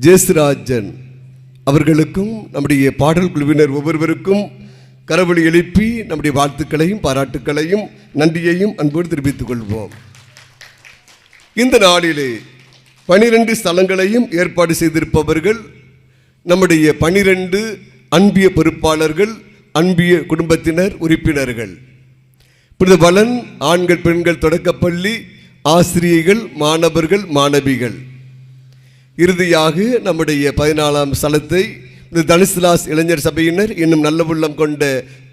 ஜேசுராஜன் அவர்களுக்கும் நம்முடைய பாடல் குழுவினர் ஒவ்வொருவருக்கும் கரவொலி எழுப்பி நம்முடைய வாழ்த்துக்களையும் பாராட்டுக்களையும் நன்றியையும் அன்போடு தெரிவித்துக் கொள்வோம். இந்த நாளிலே பனிரெண்டு ஸ்தலங்களையும் ஏற்பாடு செய்திருப்பவர்கள் நம்முடைய பனிரெண்டு அன்பிய பொறுப்பாளர்கள் அன்பிய குடும்பத்தினர் உறுப்பினர்கள். புனித வளன் ஆண்கள் பெண்கள் தொடக்கப்பள்ளி ஆசிரியைகள் மாணவர்கள் மாணவிகள். இறுதியாக நம்முடைய பதினாலாம் ஸ்தலத்தை இந்த தனுசுலாஸ் இளைஞர் சபையினர் இன்னும் நல்ல உள்ளம் கொண்ட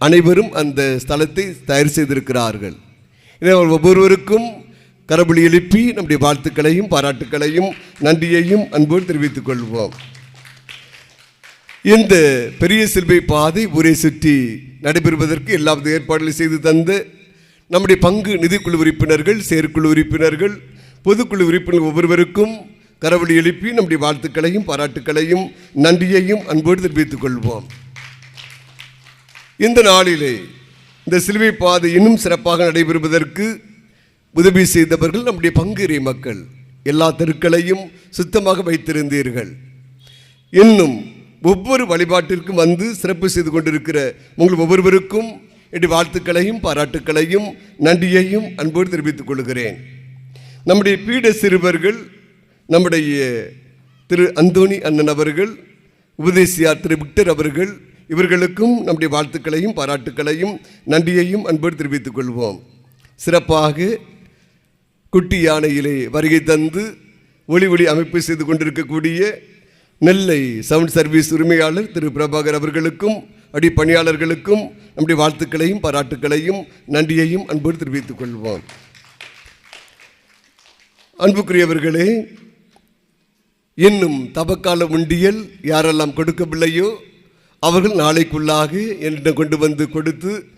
அனைவரும் அந்த ஸ்தலத்தை தயார் செய்திருக்கிறார்கள். எனவே அவர் ஒவ்வொருவருக்கும் கரபுலி எழுப்பி நம்முடைய வாழ்த்துக்களையும் பாராட்டுக்களையும் நன்றியையும் அன்போடு தெரிவித்துக் கொள்வோம். இந்த பெரிய சிலுவை பாதை ஊரை சுற்றி நடைபெறுவதற்கு எல்லாவித ஏற்பாடுகளை செய்து தந்து நம்முடைய பங்கு நிதிக்குழு உறுப்பினர்கள் செயற்குழு உறுப்பினர்கள் பொதுக்குழு உறுப்பினர் ஒவ்வொருவருக்கும் கரவடி எழுப்பி நம்முடைய வாழ்த்துக்களையும் பாராட்டுக்களையும் நன்றியையும் அன்போடு தெரிவித்துக் கொள்வோம். இந்த நாளிலே இந்த சிலுவை பாதை இன்னும் சிறப்பாக நடைபெறுவதற்கு உதவி செய்தவர்கள் நம்முடைய பங்குரி மக்கள். எல்லா தெருக்களையும் சுத்தமாக வைத்திருந்தீர்கள். இன்னும் ஒவ்வொரு வழிபாட்டிற்கும் வந்து சிறப்பு செய்து கொண்டிருக்கிற உங்கள் ஒவ்வொருவருக்கும் என்னுடைய வாழ்த்துக்களையும் பாராட்டுக்களையும் நன்றியையும் அன்போடு தெரிவித்துக் கொள்கிறேன். நம்முடைய பீட சிறுவர்கள் நம்முடைய திரு அந்தோணி அண்ணன் அவர்கள் உபதேசியார் திரு விக்டர் அவர்கள் இவர்களுக்கும் நம்முடைய வாழ்த்துக்களையும் பாராட்டுக்களையும் நன்றியையும் அன்போடு தெரிவித்துக் கொள்வோம். சிறப்பாக குட்டி யானையிலே வருகை தந்து ஒளி ஒளி அமைப்பு செய்து கொண்டிருக்கக்கூடிய நெல்லை சவுண்ட் சர்வீஸ் உரிமையாளர் திரு பிரபாகர் அவர்களுக்கும் அடிப்பணியாளர்களுக்கும் நம்முடைய வாழ்த்துக்களையும் பாராட்டுக்களையும் நன்றியையும் அன்போடு தெரிவித்துக் கொள்வோம். அன்புக்குரியவர்களே இன்னும் தபக்கால உண்டியல் யாரெல்லாம் கொடுக்கவில்லையோ அவர்கள் நாளைக்குள்ளாக என்னிடம் கொண்டு வந்து கொடுத்து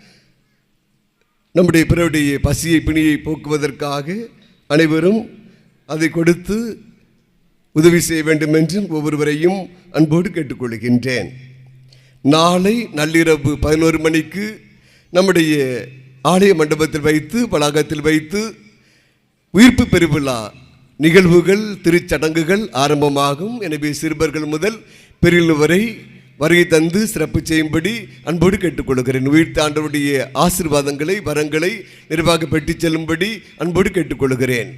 நம்முடைய பிறருடைய பசியை பிணியை போக்குவதற்காக அனைவரும் அதை கொடுத்து உதவி செய்ய வேண்டும் என்றும் ஒவ்வொருவரையும் அன்போடு கேட்டுக்கொள்கின்றேன். நாளை நள்ளிரவு பதினோரு மணிக்கு நம்முடைய ஆலய மண்டபத்தில் வைத்து வளாகத்தில் வைத்து உயிர்ப்பு பெருவிழா நிகழ்வுகள் திருச்சடங்குகள் ஆரம்பமாகும். எனவே சிறுவர்கள் முதல் பெரியல் வரை வருகை தந்து சிறப்பு செய்யும்படி அன்போடு கேட்டுக்கொள்கிறேன். உயிர் தாண்டவுடைய ஆசீர்வாதங்களை வரங்களை நிர்வாக பெற்றுச் செல்லும்படி அன்போடு கேட்டுக்கொள்கிறேன்.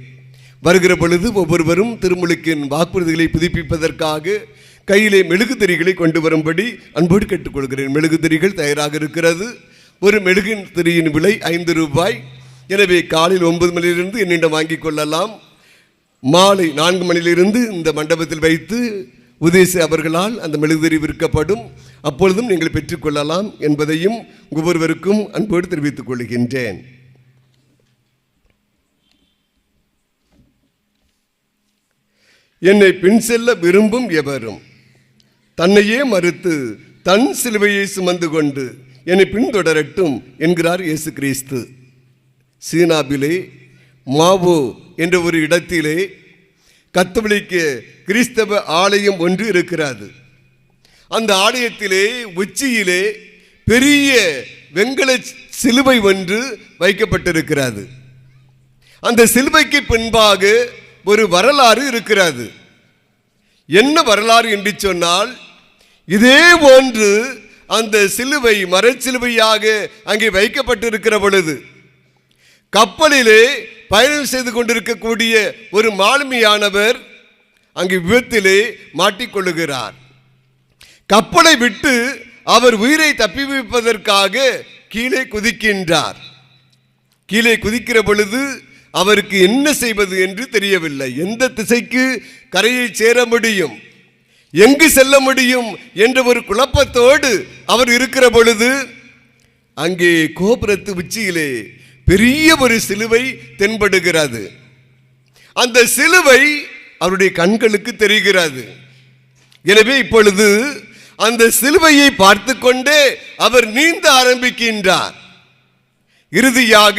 வருகிற பொழுது ஒவ்வொருவரும் திருமுழுக்கின் வாக்குறுதிகளை புதுப்பிப்பதற்காக கையிலே மெழுகுதிரிகளை கொண்டு வரும்படி அன்போடு கேட்டுக்கொள்கிறேன். மெழுகுதிரிகள் தயாராக இருக்கிறது. ஒரு மெழுகின் திரியின் விலை ஐந்து ரூபாய். எனவே காலையில் ஒன்பது மணியிலிருந்து என்னிடம் வாங்கிக் கொள்ளலாம். மாலை நான்கு மணியிலிருந்து இந்த மண்டபத்தில் வைத்து உதேசி அவர்களால் அந்த மெழுகுதிரி விற்கப்படும். அப்பொழுதும் நீங்கள் பெற்றுக்கொள்ளலாம் என்பதையும் ஒவ்வொருவருக்கும் அன்போடு தெரிவித்துக் கொள்கின்றேன். என்னை பின் செல்ல விரும்பும் எவரும் தன்னையே மறுத்து தன் சிலுவையை சுமந்து கொண்டு என்னை பின்தொடரட்டும் என்கிறார் இயேசு கிறிஸ்து. சீனாபிலே மாவோ என்ற ஒரு இடத்திலே கத்தோலிக்க கிறிஸ்தவ ஆலயம் ஒன்று இருக்கிறது. அந்த ஆலயத்திலே உச்சியிலே பெரிய வெங்கல சிலுவை ஒன்று வைக்கப்பட்டிருக்கிறது. அந்த சிலுவைக்கு பின்பாக ஒரு வரலாறு இருக்கிறது. என்ன வரலாறு என்று சொன்னால் இதே போன்று அந்த சிலுவை மரச்சிலுவையாக அங்கே வைக்கப்பட்டிருக்கிற பொழுது கப்பலிலே பயணம் செய்து கொண்டிருக்கக்கூடிய ஒரு மாலுமியானவர் அங்கு விபத்திலே மாட்டிக்கொள்ளுகிறார். கப்பலை விட்டு அவர் உயிரை தப்பிவிப்பதற்காக கீழே குதிக்கின்றார். கீழே குதிக்கிற பொழுது அவருக்கு என்ன செய்வது என்று தெரியவில்லை. எந்த திசைக்கு கரையை சேர முடியும் எங்கு செல்ல முடியும் என்ற ஒரு குழப்பத்தோடு அவர் இருக்கிற பொழுது அங்கே கோபுரத்து உச்சியிலே பெரிய ஒரு சிலுவை தென்படுகிறது. அந்த சிலுவை அவருடைய கண்களுக்கு தெரிகிறது. எனவே இப்பொழுது அந்த சிலுவையை பார்த்து கொண்டே அவர் நீந்த ஆரம்பிக்கின்றார். இறுதியாக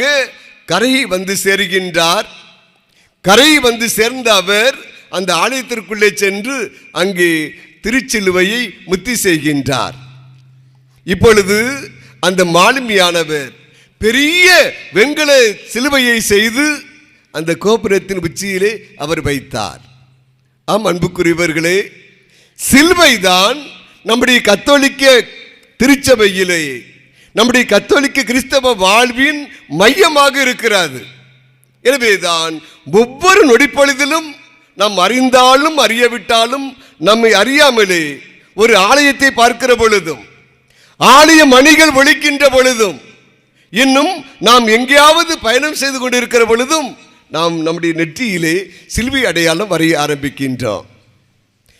கரையை வந்து சேருகின்றார். கரையை வந்து சேர்ந்த அவர் அந்த ஆலயத்திற்குள்ளே சென்று அங்கே திருச்சிலுவையை முத்தி செய்கின்றார். இப்பொழுது அந்த மாலுமியானவர் பெரிய வெண்கல சிலுவையை செய்து அந்த கோபுரத்தின் உச்சியிலே அவர் வைத்தார். ஆம் அன்புக்குரியவர்களே சிலுவைதான் நம்முடைய கத்தோலிக்க திருச்சபையிலே நம்முடைய கத்தோலிக்க கிறிஸ்தவ வாழ்வின் மையமாக இருக்கிறது. எனவேதான் ஒவ்வொரு நொடிப்பொழுதிலும் நாம் அறிந்தாலும் அறியவிட்டாலும் நம்மை அறியாமலே ஒரு ஆலயத்தை பார்க்கிற பொழுதும் ஆலய மணிகள் ஒழிக்கின்ற பொழுதும் இன்னும் நாம் எங்கேயாவது பயணம் செய்து கொண்டிருக்கிற பொழுதும் நாம் நம்முடைய நெற்றியிலே சிலுவை அடையாளம் வரைய ஆரம்பிக்கின்றோம்.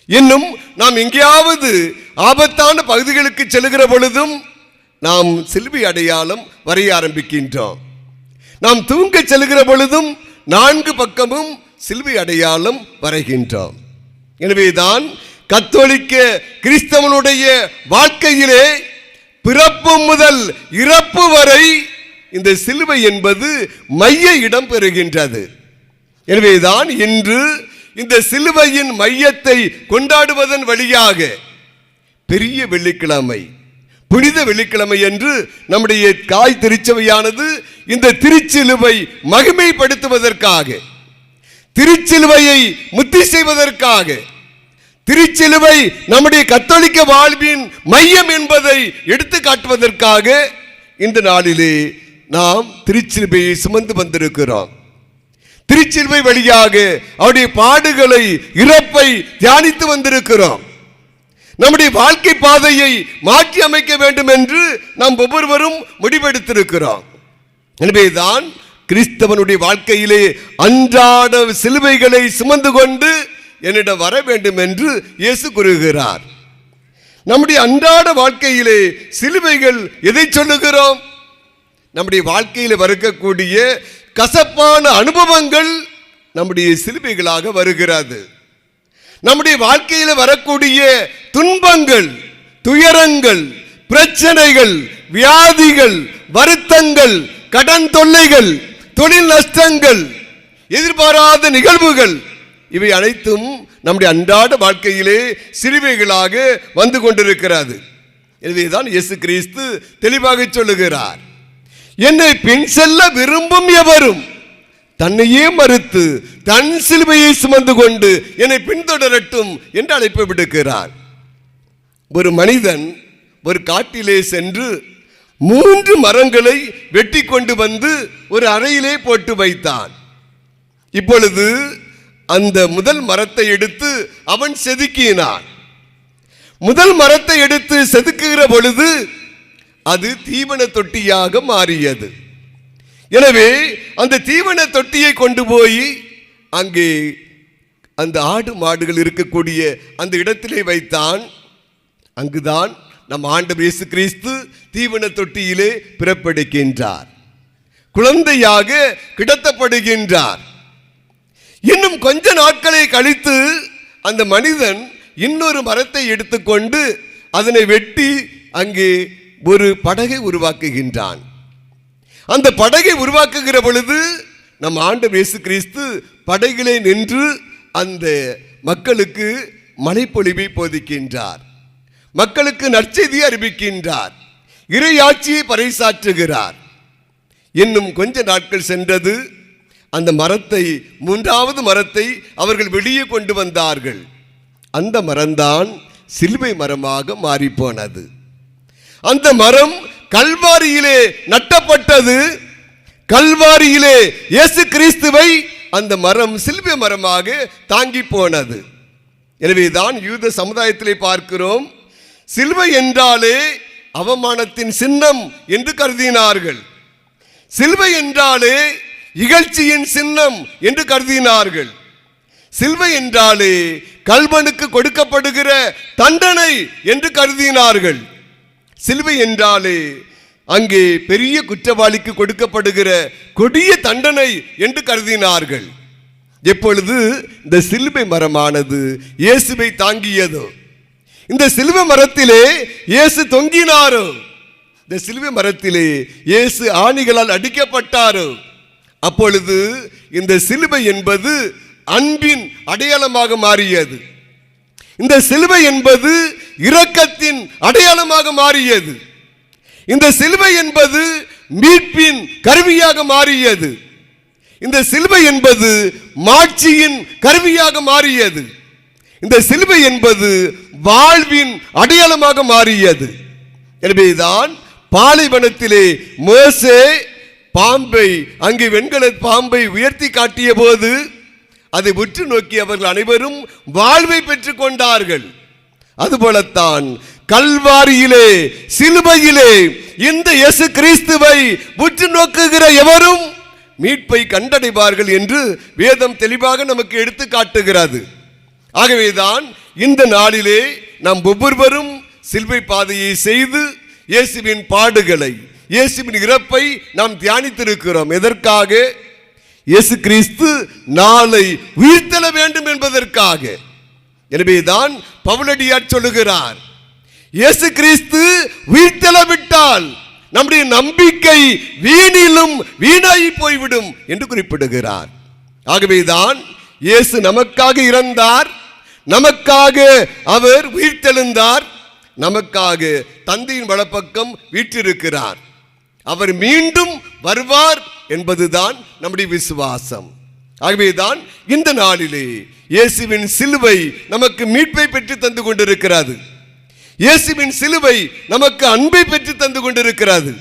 இன்னும் நாம் எங்கேயாவது ஆபத்தான பகுதிகளுக்கு செல்கிற பொழுதும் நாம் சிலுவை அடையாளம் வரைய ஆரம்பிக்கின்றோம். நாம் தூங்க செல்லுகிற பொழுதும் நான்கு பக்கமும் சிலுவை அடையாளம் வரைகின்றோம். எனவேதான் கத்தோலிக்க கிறிஸ்தவனுடைய வாழ்க்கையிலே பிறப்பு முதல் இறப்பு வரை இந்த சிலுவை என்பது மைய இடம் பெறுகின்றது. எனவேதான் இன்று இந்த சிலுவையின் மையத்தை கொண்டாடுவதன் வழியாக பெரிய வெள்ளிக்கிழமை புனித வெள்ளிக்கிழமை என்று நம்முடைய காய் திருச்சபையானது இந்த திருச்சிலுவை மகிமைப்படுத்துவதற்காக திருச்சிலுவையை முத்தி செய்வதற்காக திருச்சிலுவை நம்முடைய கத்தோலிக்க வாழ்வின் மையம் என்பதை எடுத்து காட்டுவதற்காக இந்த நாளிலே நாம் திருச்சிலுவையை சுமந்து வந்திருக்கிறோம். திருச்சிலுவை வழியாக அவருடைய பாடுகளை இறப்பை தியானித்து வந்திருக்கிறோம். நம்முடைய வாழ்க்கை பாதையை மாற்றி அமைக்க வேண்டும் என்று நாம் ஒவ்வொருவரும் முடிவெடுத்திருக்கிறோம். எனவேதான் கிறிஸ்தவனுடைய வாழ்க்கையிலே அன்றாட சிலுவைகளை சுமந்து கொண்டு என்னிடம் வர வேண்டும் என்று இயேசு கூறுகிறார். நம்முடைய அன்றாட வாழ்க்கையிலே சிலுவைகள் எதை சொல்லுகிறோம்? நம்முடைய வாழ்க்கையில் வரக்கூடிய கசப்பான அனுபவங்கள் நம்முடைய சிலுவைகளாக வருகிறது. நம்முடைய வாழ்க்கையில் வரக்கூடிய துன்பங்கள் துயரங்கள் பிரச்சனைகள் வியாதிகள் வருத்தங்கள் கடன் தொல்லைகள் தொழில் நஷ்டங்கள் எதிர்பாராத நிகழ்வுகள் இவை அனைத்தும் நம்முடைய அன்றாட வாழ்க்கையிலே சிறுவைகளாக வந்து கொண்டிருக்கிறது. எனவேதான் இயேசு கிறிஸ்து தெளிவாக சொல்லுகிறார். என்னை பின் செல்ல விரும்பும் எவரும் தன்னையே மறுத்து தன் சிலுவையை சுமந்து கொண்டு என்னை பின்தொடரட்டும் என்று அழைப்பு விடுக்கிறார். ஒரு மனிதன் ஒரு காட்டிலே சென்று மூன்று மரங்களை வெட்டி கொண்டு வந்து ஒரு அறையிலே போட்டு வைத்தான். இப்பொழுது அந்த முதல் மரத்தை எடுத்து அவன் செதுக்கினான். முதல் மரத்தை எடுத்து செதுக்குகிற பொழுது அது தீவன தொட்டியாக மாறியது. எனவே அந்த தீவன தொட்டியை கொண்டு போய் அங்கே அந்த ஆடு மாடுகள் இருக்கக்கூடிய அந்த இடத்திலே வைத்தான். அங்குதான் நம் ஆண்டு இயேசு கிறிஸ்து தீவன தொட்டியிலே பிறப்பெடுக்கின்றார். குழந்தையாக கிடத்தப்படுகின்றார். இன்னும் கொஞ்ச நாட்களை கழித்து அந்த மனிதன் இன்னொரு மரத்தை எடுத்துக்கொண்டு அதனை வெட்டி அங்கே ஒரு படகை உருவாக்குகின்றான். அந்த படகை உருவாக்குகிற பொழுது நம் ஆண்டு இயேசு கிறிஸ்து படகிலே நின்று அந்த மக்களுக்கு மழைப்பொழிவை போதிக்கின்றார். மக்களுக்கு நற்செய்தி அறிவிக்கின்றார். இறையாட்சியை பறைசாற்றுகிறார். இன்னும் கொஞ்ச நாட்கள் சென்றது அந்த மரத்தை மூன்றாவது மரத்தை அவர்கள் வெளியே கொண்டு வந்தார்கள். அந்த மரம்தான் சிலுவை மரமாக மாறிப்போனது. அந்த மரம் கல்வாரியிலே நட்டப்பட்டது. கல்வாரியிலே இயேசு கிறிஸ்துவை அந்த மரம் சிலுவை மரமாக தாங்கி போனது. எனவேதான் யூத சமுதாயத்திலே பார்க்கிறோம் சிலுவை என்றாலே அவமானத்தின் சின்னம் என்று கருதினார்கள். சிலுவை என்றாலே இகழ்ச்சியின் சின்னம் என்று கருதினார்கள். சில்வை என்றாலே கல்வனுக்கு கொடுக்கப்படுகிற தண்டனை என்று கருதினார்கள். சிலுவை என்றாலே அங்கே பெரிய குற்றவாளிக்கு கொடுக்கப்படுகிற கொடிய தண்டனை என்று கருதினார்கள். எப்பொழுது இந்த சிலுவை மரமானது இயேசுவை தாங்கியதோ? இந்த சிலுவை மரத்திலே இயேசு தொங்கினாரோ? இந்த சிலுவை மரத்திலே இயேசு ஆணிகளால் அடிக்கப்பட்டாரோ? அப்பொழுது இந்த சிலுவை என்பது அன்பின் அடையாளமாக மாறியது. இந்த சிலுவை என்பது இரக்கத்தின் அடையாளமாக மாறியது. இந்த சிலுவை என்பது மீட்பின் கருவியாக மாறியது. இந்த சிலுவை என்பது மாட்சியின் கருவியாக மாறியது. இந்த சிலுவை என்பது வாழ்வின் அடையாளமாக மாறியது. எனவேதான் பாலைவனத்திலே மோசே பாம்பை அங்கே வெண்கல பாம்பை உயர்த்தி காட்டிய போது அதை உற்று நோக்கி அவர்கள் அனைவரும் வாழ்வை பெற்றுக் கொண்டார்கள். அதுபோலத்தான் கல்வாரியிலே சிலுவையிலே இந்த இயேசு கிறிஸ்துவை உற்று நோக்குகிற எவரும் மீட்பை கண்டடைவார்கள் என்று வேதம் தெளிவாக நமக்கு எடுத்து காட்டுகிறது. ஆகவேதான் இந்த நாளிலே நாம் ஒவ்வொருவரும் சிலுவை பாதையை செய்து இயேசுவின் பாடுகளை இயேசுவின் இறப்பை நாம் தியானித்திருக்கிறோம். எதற்காக? இயேசு கிறிஸ்து நாளை உயிர்த்தெழ வேண்டும் என்பதற்காக. எனவேதான் பவுலடியார் சொல்லுகிறார் இயேசு கிறிஸ்து உயிர்த்தெழ விட்டால் நம்முடைய நம்பிக்கை வீணிலும் வீணாகி போய்விடும் என்று குறிப்பிடுகிறார். ஆகவேதான் இயேசு நமக்காக இறந்தார் நமக்காக அவர் உயிர்த்தெழுந்தார் நமக்காக தந்தையின் வலப்பக்கம் வீற்றிருக்கிறார். அவர் மீண்டும் வருவார் என்பதுதான் நம்முடைய விசுவாசம். ஆகவேதான் இந்த நாளிலே இயேசுவின் சிலுவை நமக்கு மீட்பை பெற்று தந்து கொண்டிருக்கிறது. இயேசுவின் சிலுவை நமக்கு அன்பை பெற்று தந்து கொண்டிருக்கிறது.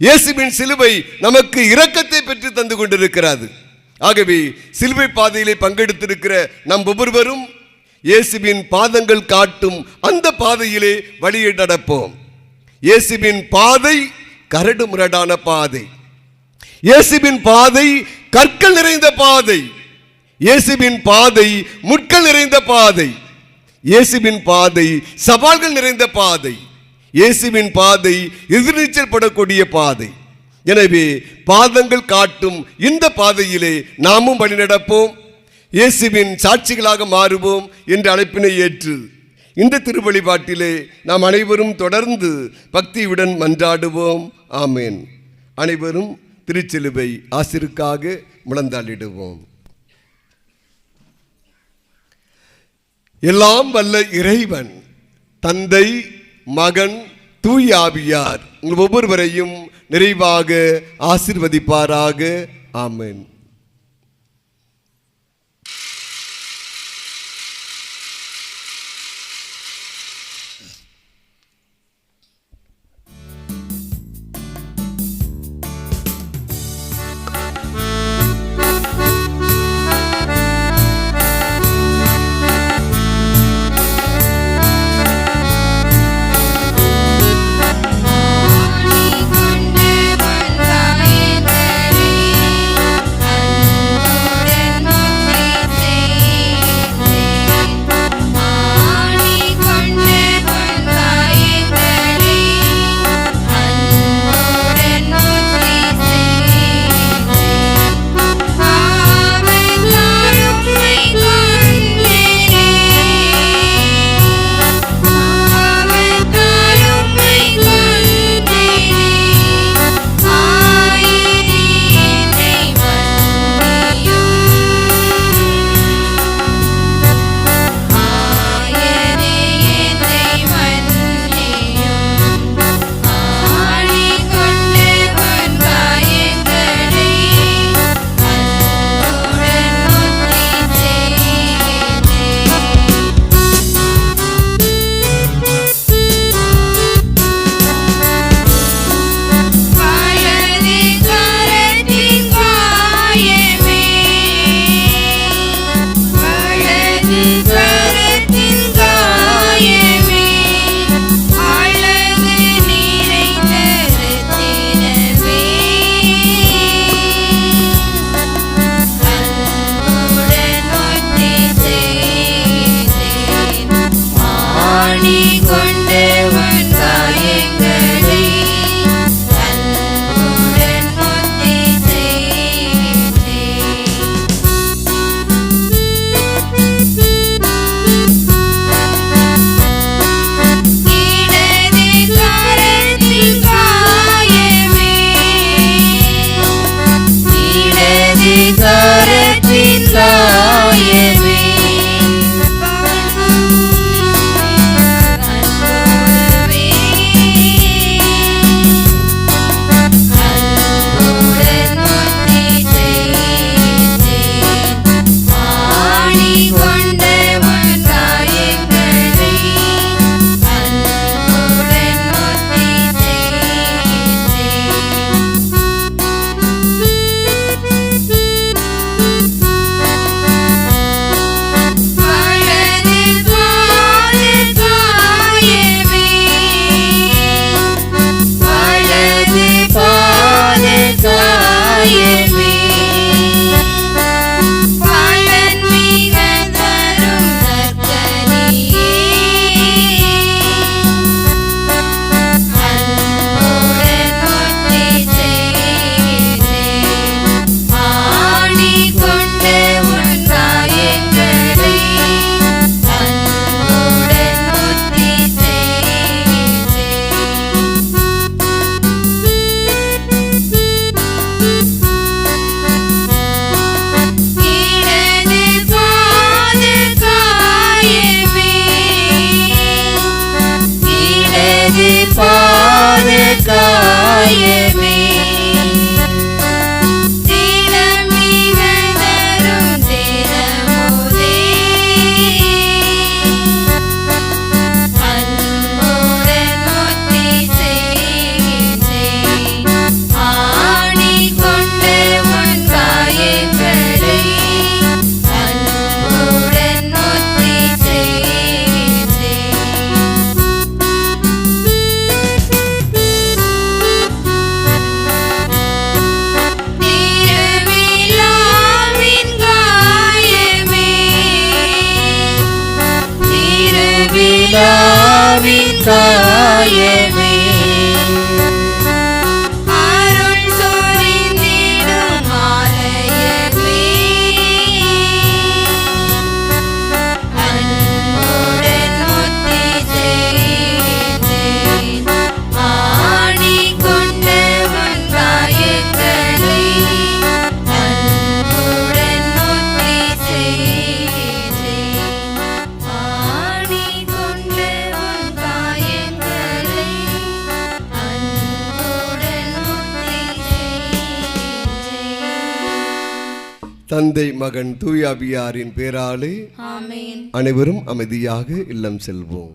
இயேசுவின் சிலுவை நமக்கு இரக்கத்தை பெற்று தந்து கொண்டிருக்கிறது. ஆகவே சிலுவை பாதையிலே பங்கெடுத்திருக்கிற நம் ஒவ்வொருவரும் இயேசுவின் பாதங்கள் காட்டும் அந்த பாதையிலே வழியை நடப்போம். இயேசுவின் பாதை கரடு முரடான பாதை. இயேசுவின் பாதை கற்கள் நிறைந்த பாதை. இயேசுவின் பாதை முட்கள் நிறைந்த பாதை. இயேசுவின் பாதை சவால்கள் நிறைந்த பாதை. இயேசுவின் பாதை எதிர்நீச்சல் படக்கூடிய பாதை. எனவே பாதங்கள் காட்டும் இந்த பாதையிலே நாமும் வழிநடப்போம். இயேசுவின் சாட்சிகளாக மாறுவோம் என்ற அழைப்பினை ஏற்று இந்த திருவழிபாட்டிலே நாம் அனைவரும் தொடர்ந்து பக்தியுடன் மன்றாடுவோம். ஆமேன். அனைவரும் திருச்சிலுவை ஆசிருக்காக முழந்தாளிடுவோம் எல்லாம் வல்ல இறைவன் தந்தை மகன் தூய் ஆவியார் உங்கள் ஒவ்வொருவரையும் நிறைவாக ஆசிர்வதிப்பாராக. ஆமேன். கொண்டு தந்தை மகன் தூயாபியாரின் பேராலே அனைவரும் அமைதியாக இல்லம் செல்வோம்.